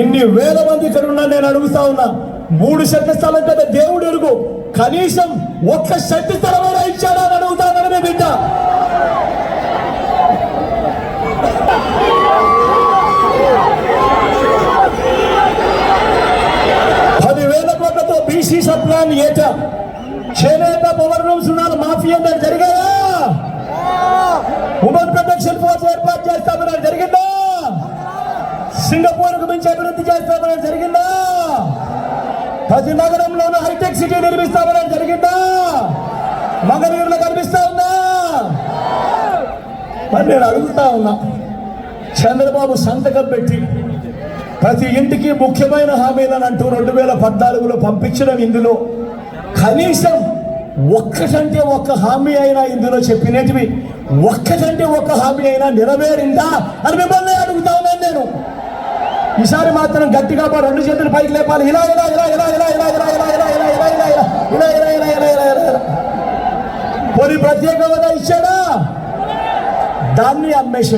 ఇన్ని వేల మంది ఇక్కడ ఉన్నా నేను అడుగుతా ఉన్నా. మూడు సెట్ల స్థలం కదా దేవుడు ఎరుగు. కనీసం ఒక్క సెట్ స్థలమైనా ఇచ్చాడా అని అడుగుతానని మీ బిడ్డ. పదివేల కోట్లతో బీసీ సప్లాన్ ఏట. చేనేత పవర్ రూమ్స్ ఉన్నారు మాఫియా జరిగాయా? సింగపూర్కు మించి అభివృద్ధి చేస్తామని జరిగిందా? ప్రతి నగరంలోనూ హైటెక్ సిటీ నిర్మిస్తామని జరిగిందా? మగనీరులో కనిపిస్తా ఉందా? మరి నేను అడుగుతా ఉన్నా. చంద్రబాబు సంతకం పెట్టి ప్రతి ఇంటికి ముఖ్యమైన హామీలను అంటూ రెండు వేల పద్నాలుగులో పంపించడం ఇందులో. కనీసం ఒక్కటంటే ఒక్క హామీ అయినా ఇందులో చెప్పినటివి. ఒక్కటంటే ఒక్క హామీ అయినా నెరవేరిందా అని మిమ్మల్ని అడుగుతా ఉన్నాను నేను. ఈసారి మాత్రం గట్టిగా పో రెండు చేతులు పైకి లేపాలి ఇలా ఇలా ఇలా ఇలా ఇలా ఇలా ఇలా ఇలా ఇలా ఇలా ఇలా ఇలా ఇలా ఇలా ఇలా ఇలా ఇలా ఇలా ఇలా పోనీ ప్రత్యేక హోదా ఇచ్చాడా దాన్ని అమ్మేసే